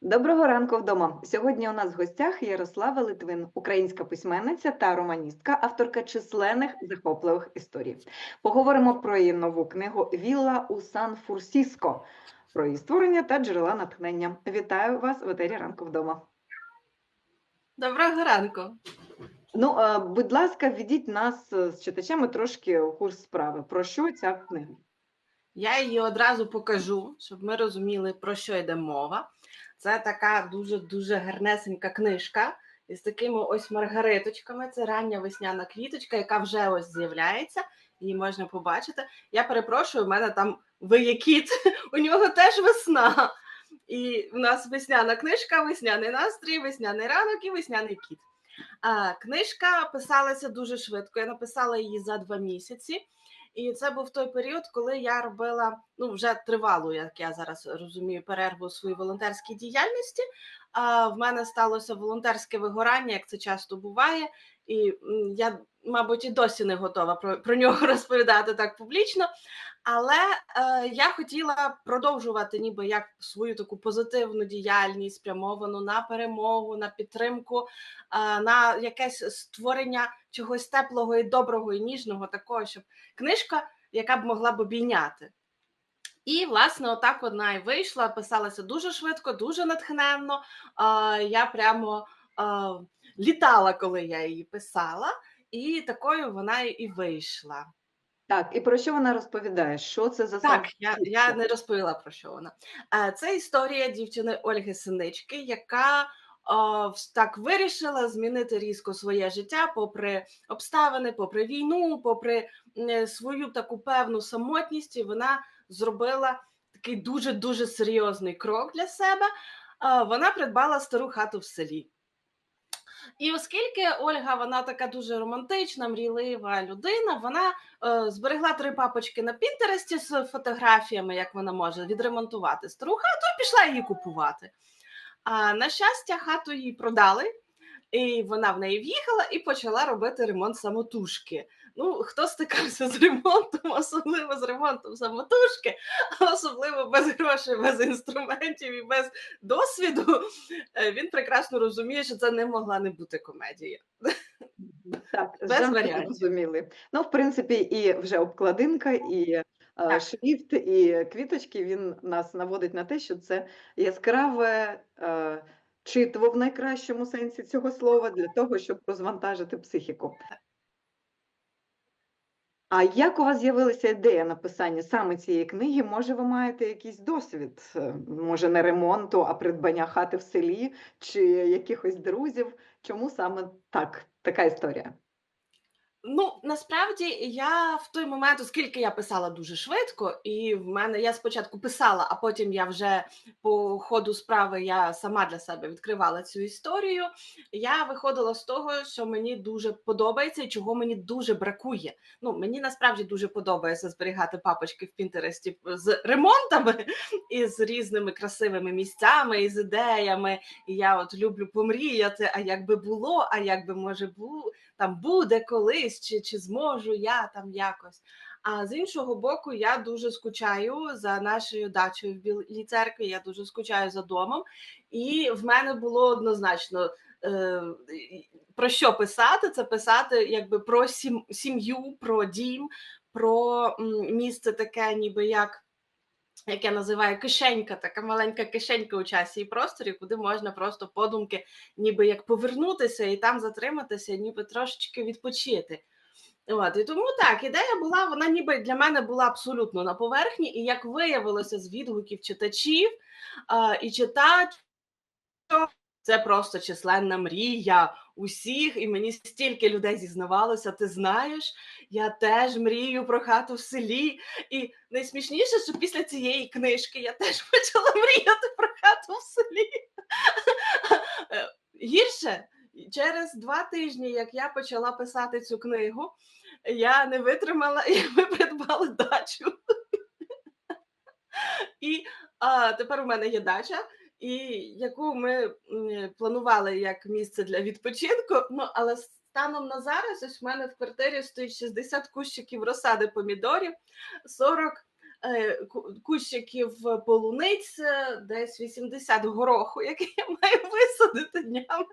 Доброго ранку вдома. Сьогодні у нас в гостях Ярослава Литвин, українська письменниця та романістка, авторка численних захопливих історій. Поговоримо про її нову книгу Вілла у Сан-Фурсіско, про її створення та джерела натхнення. Вітаю вас в етері ранку вдома. Доброго ранку. Ну, е, будь ласка, введіть нас е, з читачами трошки у курс справи. Про що ця книга? Я її одразу покажу, щоб ми розуміли, про що йде мова. Це така дуже-дуже гарнесенька книжка із такими ось маргариточками. Це рання весняна квіточка, яка вже ось з'являється, її можна побачити. Я перепрошую, у мене там виє кіт, у нього теж весна. І в нас весняна книжка, весняний настрій, весняний ранок і весняний кіт. А, Книжка писалася дуже швидко. Я написала її за два місяці. І це був той період, коли я робила ну вже тривалу, як я зараз розумію, перерву у своїй волонтерській діяльності. А в мене сталося волонтерське вигорання, як це часто буває, і я, мабуть, і досі не готова про, про нього розповідати так публічно. Але е, я хотіла продовжувати, ніби як свою таку позитивну діяльність, спрямовану на перемогу, на підтримку, е, на якесь створення чогось теплого і доброго і ніжного, такого, щоб книжка, яка б могла б обійняти. І, власне, отак вона і вийшла, писалася дуже швидко, дуже натхненно. Е, я прямо е, літала, коли я її писала, і такою вона і вийшла. Так, і про що вона розповідає? Що це за Так, я я не розповіла про що вона. Це історія дівчини Ольги Синички, яка о, так вирішила змінити різко своє життя, попри обставини, попри війну, попри свою таку певну самотність. І вона зробила такий дуже дуже серйозний крок для себе. Вона придбала стару хату в селі. І оскільки Ольга, вона така дуже романтична, мрійлива людина, вона е, зберегла три папочки на Пінтересті з фотографіями, як вона може відремонтувати стару хату, і пішла її купувати. А на щастя, хату їй продали. І вона в неї в'їхала і почала робити ремонт самотужки. Ну, хто стикався з ремонтом, особливо з ремонтом самотужки, особливо без грошей, без інструментів і без досвіду, е, він прекрасно розуміє, що це не могла не бути комедія. Так, без варіантів. Розуміли. Ну, в принципі, і вже обкладинка, і е, так. шрифт, і квіточки він нас наводить на те, що це яскраве. Е, читво в найкращому сенсі цього слова для того, щоб розвантажити психіку. А як у вас з'явилася ідея написання саме цієї книги? Може, ви маєте якийсь досвід? Е, може, не ремонту, а придбання хати в селі чи якихось друзів? Чому саме так, така історія? Ну, насправді я в той момент, оскільки я писала дуже швидко, і в мене я спочатку писала, а потім я вже по ходу справи я сама для себе відкривала цю історію. Я виходила з того, що мені дуже подобається і чого мені дуже бракує. Ну, мені насправді дуже подобається зберігати папочки в Пінтересті з ремонтами і з різними красивими місцями і з ідеями. І я от люблю помріяти, а як би було, а як би може бу там буде колись чи чи зможу я там якось. А з іншого боку, я дуже скучаю за нашою дачею в Білій церкві. Я дуже скучаю за домом, і в мене було однозначно. Е, про що писати? Це писати якби про сім'ю, про дім, про місце таке, ніби як як я називаю кишенька, така маленька кишенька у часі і просторі, куди можна просто подумки, ніби як повернутися і там затриматися, ніби трошечки відпочити. От, І тому так, ідея була, вона ніби для мене була абсолютно на поверхні, і як виявилося з відгуків читачів а, і читач, це просто численна мрія усіх, і мені стільки людей зізнавалося, ти знаєш, я теж мрію про хату в селі. І найсмішніше, що після цієї книжки я теж почала мріяти про хату в селі. Е, гірше, через два тижні, як я почала писати цю книгу, я не витримала і ми придбали дачу. І а, тепер у мене є дача і яку ми планували як місце для відпочинку. Ну але станом на зараз ось в мене в квартирі стоїть 60 кущиків розсади помідорів, 40 е, кущиків полуниць, е, десь 80 гороху, який я маю висадити днями.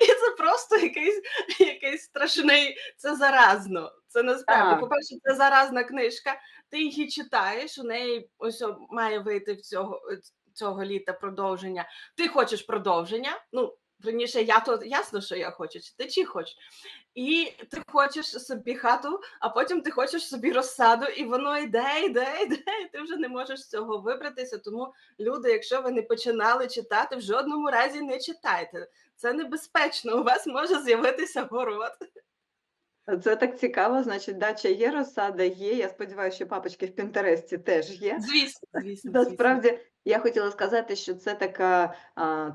І це просто якийсь, якийсь страшний, це заразно. Це насправді, по-перше, це заразна книжка. Ти її читаєш, у неї ось має вийти в цього, цього літа продовження. Ти хочеш продовження. Ну, верніше, я то ясно, що я хочу, чи ти чи хочеш. І ти хочеш собі хату, а потім ти хочеш собі розсаду, і воно йде, йде, йде, і ти вже не можеш з цього вибратися. Тому люди, якщо ви не починали читати, в жодному разі не читайте. Це небезпечно. У вас може з'явитися город. Це так цікаво, значить, дача є, розсада є. Я сподіваюся, що папочки в Пінтересті теж є. Звісно. звісно. Насправді, я хотіла сказати, що це така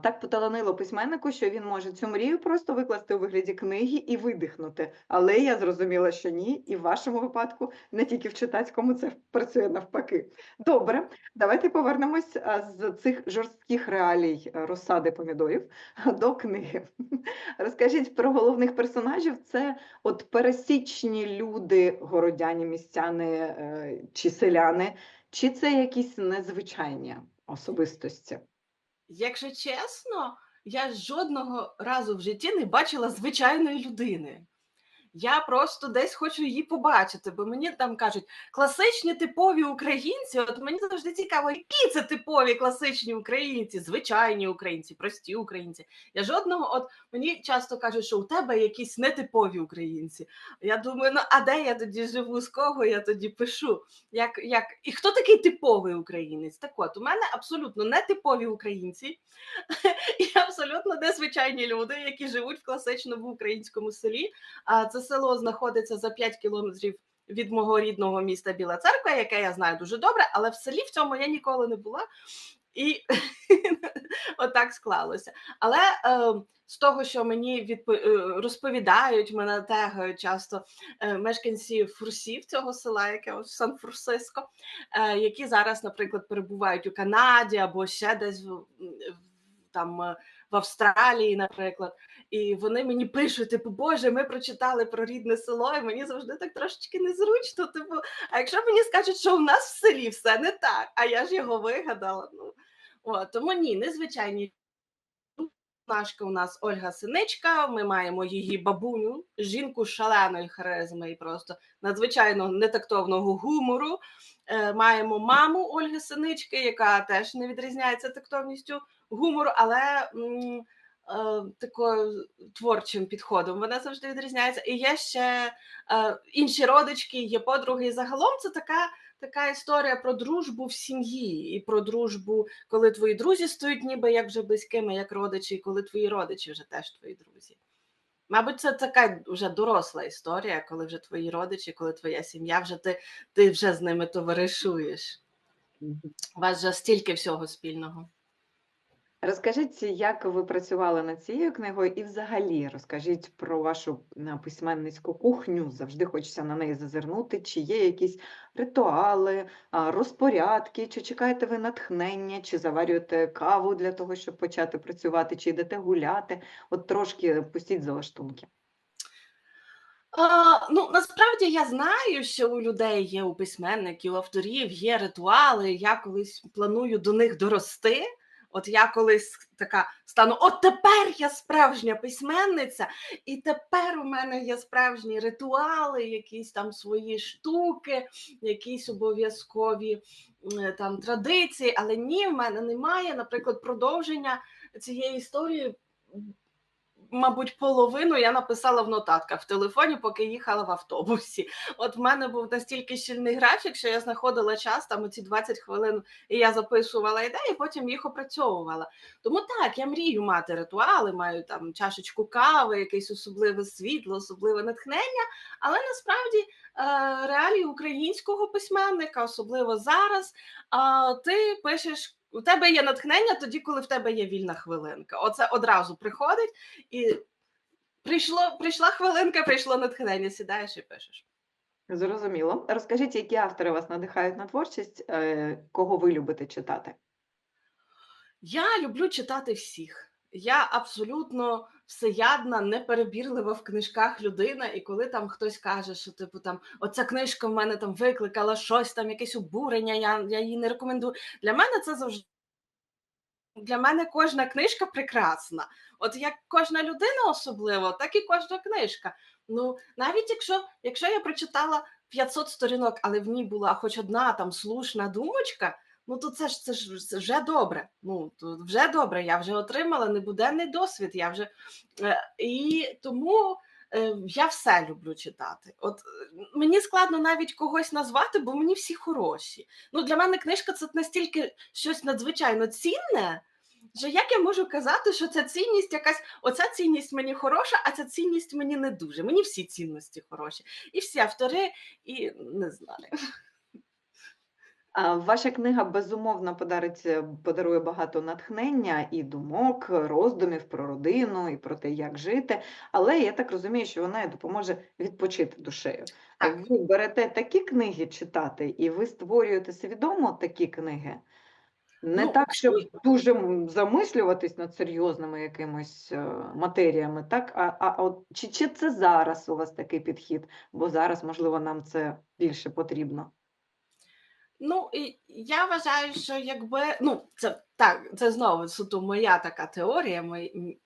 так поталанило письменнику, що він може цю мрію просто викласти у вигляді книги і видихнути. Але я зрозуміла, що ні, і в вашому випадку не тільки в читацькому це працює навпаки. Добре, давайте повернемось з цих жорстких реалій розсади помідорів до книги. Розкажіть про головних персонажів. Це от пересічні люди, городяні, містяни е, чи селяни. Чи це якісь незвичайні особистості? Якщо чесно, я жодного разу в житті не бачила звичайної людини. Я просто десь хочу її побачити, бо мені там кажуть класичні типові українці. От мені завжди цікаво, які це типові класичні українці, звичайні українці, прості українці. Я жодного, от мені часто кажуть, що у тебе якісь нетипові українці. Я думаю, ну а де я тоді живу, з кого я тоді пишу? Як, як... І хто такий типовий українець? Так от, у мене абсолютно нетипові українці і абсолютно незвичайні люди, які живуть в класичному українському селі. А це село знаходиться за 5 кілометрів від мого рідного міста Біла Церква, яке я знаю дуже добре, але в селі в цьому я ніколи не була. І отак склалося. Але е, з того, що мені відпо... е, розповідають, мене тегають часто е, мешканці фурсів цього села, яке ось Сан-Франциско, е, які зараз, наприклад, перебувають у Канаді або ще десь в, в- там е, в Австралії, наприклад. І вони мені пишуть: типу, Боже, ми прочитали про рідне село, і мені завжди так трошечки незручно. Типу, а якщо мені скажуть, що у нас в селі все не так, а я ж його вигадала. Ну о, тому ні, незвичайні. Нашка у нас Ольга Синичка. Ми маємо її бабуню, жінку шаленої харизми і просто надзвичайно нетактовного гумору. Е, маємо маму Ольги Синички, яка теж не відрізняється тактовністю гумору, але м, е, такою творчим підходом вона завжди відрізняється. І є ще е, інші родички, є подруги. І загалом це така, така історія про дружбу в сім'ї і про дружбу, коли твої друзі стають ніби як вже близькими, як родичі, і коли твої родичі вже теж твої друзі. Мабуть, це така вже доросла історія, коли вже твої родичі, коли твоя сім'я, вже ти, ти вже з ними товаришуєш. У вас вже стільки всього спільного. Розкажіть, як ви працювали над цією книгою, і взагалі розкажіть про вашу письменницьку кухню. Завжди хочеться на неї зазирнути. Чи є якісь ритуали, розпорядки, чи чекаєте ви натхнення, чи заварюєте каву для того, щоб почати працювати, чи йдете гуляти? От трошки пустіть залаштунки. А, ну, насправді я знаю, що у людей є, у письменників, у авторів є ритуали. Я колись планую до них дорости. От я колись така стану: от тепер я справжня письменниця, і тепер у мене є справжні ритуали, якісь там свої штуки, якісь обов'язкові там традиції. Але ні, в мене немає, наприклад, продовження цієї історії. Мабуть, половину я написала в нотатках в телефоні, поки їхала в автобусі. От в мене був настільки щільний графік, що я знаходила час там оці 20 хвилин, і я записувала ідеї, потім їх опрацьовувала. Тому так, я мрію мати ритуали, маю там чашечку кави, якесь особливе світло, особливе натхнення. Але насправді е, реалії українського письменника, особливо зараз, ти пишеш. У тебе є натхнення тоді, коли в тебе є вільна хвилинка. Оце одразу приходить і прийшло, прийшла хвилинка, прийшло натхнення, сідаєш і пишеш. Зрозуміло. Розкажіть, які автори вас надихають на творчість, е, кого ви любите читати? Я люблю читати всіх. Я абсолютно всеядна, неперебірлива в книжках людина, і коли там хтось каже, що типу там оця книжка в мене там викликала щось, там якесь обурення, я, я її не рекомендую. Для мене це завжди. Для мене кожна книжка прекрасна. От як кожна людина особливо, так і кожна книжка. Ну, навіть якщо, якщо я прочитала 500 сторінок, але в ній була хоч одна там слушна думочка, ну то це ж це ж це вже добре. Ну то вже добре. Я вже отримала небуденний досвід. Я вже е, і тому е, я все люблю читати. От мені складно навіть когось назвати, бо мені всі хороші. Ну для мене книжка це настільки щось надзвичайно цінне. Що як я можу казати, що ця цінність якась, оця цінність мені хороша, а ця цінність мені не дуже. Мені всі цінності хороші. І всі автори, і не знаю. Ваша книга безумовно подарить, е, подарує багато натхнення і думок, роздумів про родину і про те, як жити. Але я так розумію, що вона і допоможе відпочити душею. А Так. Ви берете такі книги читати, і ви створюєте свідомо такі книги. Не Ну, так, щоб дуже замислюватись над серйозними якимись е, матеріями, так? А, а от чи, чи це зараз у вас такий підхід? Бо зараз, можливо, нам це більше потрібно. Ну, і я вважаю, що якби ну це так, це знову суто моя така теорія,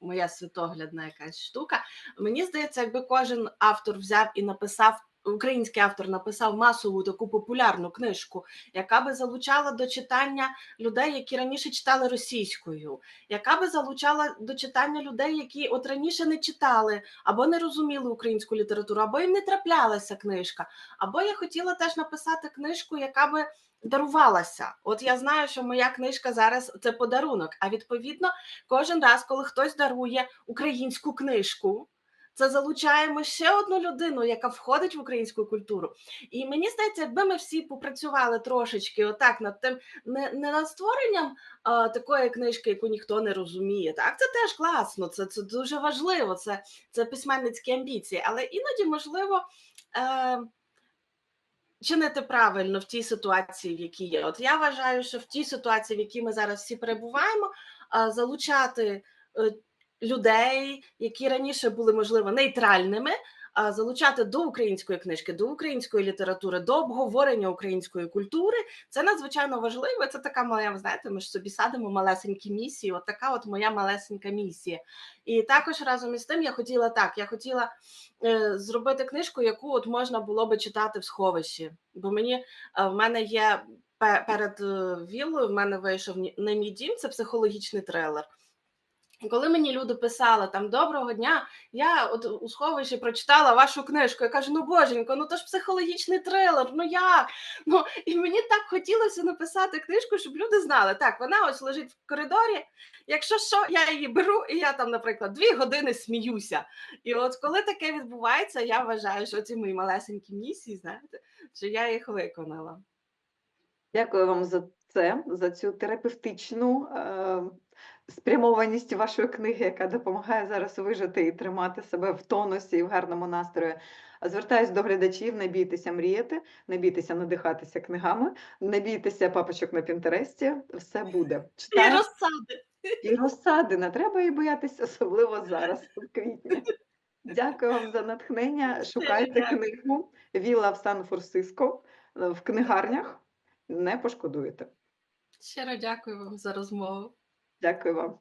моя світоглядна якась штука. Мені здається, якби кожен автор взяв і написав. Український автор написав масову таку популярну книжку, яка би залучала до читання людей, які раніше читали російською, яка би залучала до читання людей, які от раніше не читали або не розуміли українську літературу, або їм не траплялася книжка. Або я хотіла теж написати книжку, яка би дарувалася. От я знаю, що моя книжка зараз це подарунок. А відповідно, кожен раз, коли хтось дарує українську книжку. Це залучаємо ще одну людину, яка входить в українську культуру. І мені здається, якби ми всі попрацювали трошечки отак над тим, не, не над створенням а, такої книжки, яку ніхто не розуміє. Так, це теж класно, це, це дуже важливо, це, це письменницькі амбіції, але іноді можливо. Е, чинити правильно в тій ситуації, в якій є. От я вважаю, що в тій ситуації, в якій ми зараз всі перебуваємо, залучати е, людей, які раніше були, можливо, нейтральними. а, Залучати до української книжки, до української літератури, до обговорення української культури це надзвичайно важливо. Це така моя, знаєте, ми ж собі садимо малесенькі місії. От така от моя малесенька місія. І також разом із тим я хотіла так: я хотіла е, зробити книжку, яку от можна було би читати в сховищі. Бо мені е, в мене є перед е, віллою, в мене вийшов «Ні- не мій дім, це психологічний трилер. Коли мені люди писали там доброго дня, я от у сховищі прочитала вашу книжку. Я кажу: ну боженько, ну то ж психологічний трилер, ну як? Ну і мені так хотілося написати книжку, щоб люди знали, так, вона ось лежить в коридорі. Якщо що, я її беру, і я там, наприклад, дві години сміюся. І от коли таке відбувається, я вважаю, що ці мої малесенькі місії, знаєте, що я їх виконала. Дякую вам за це, за цю терапевтичну е, спрямованість вашої книги, яка допомагає зараз вижити і тримати себе в тонусі і в гарному настрої. Звертаюсь до глядачів: не бійтеся мріяти, не бійтеся надихатися книгами, не бійтеся папочок на Пінтересті. Все буде. І Читаємо розсади. і розсади. Не треба її боятися, особливо зараз, в квітні. Дякую вам за натхнення. Шукайте книгу Віла в Сан-Франциско в книгарнях. Не пошкодуєте. Щиро дякую вам за розмову. Дякую вам.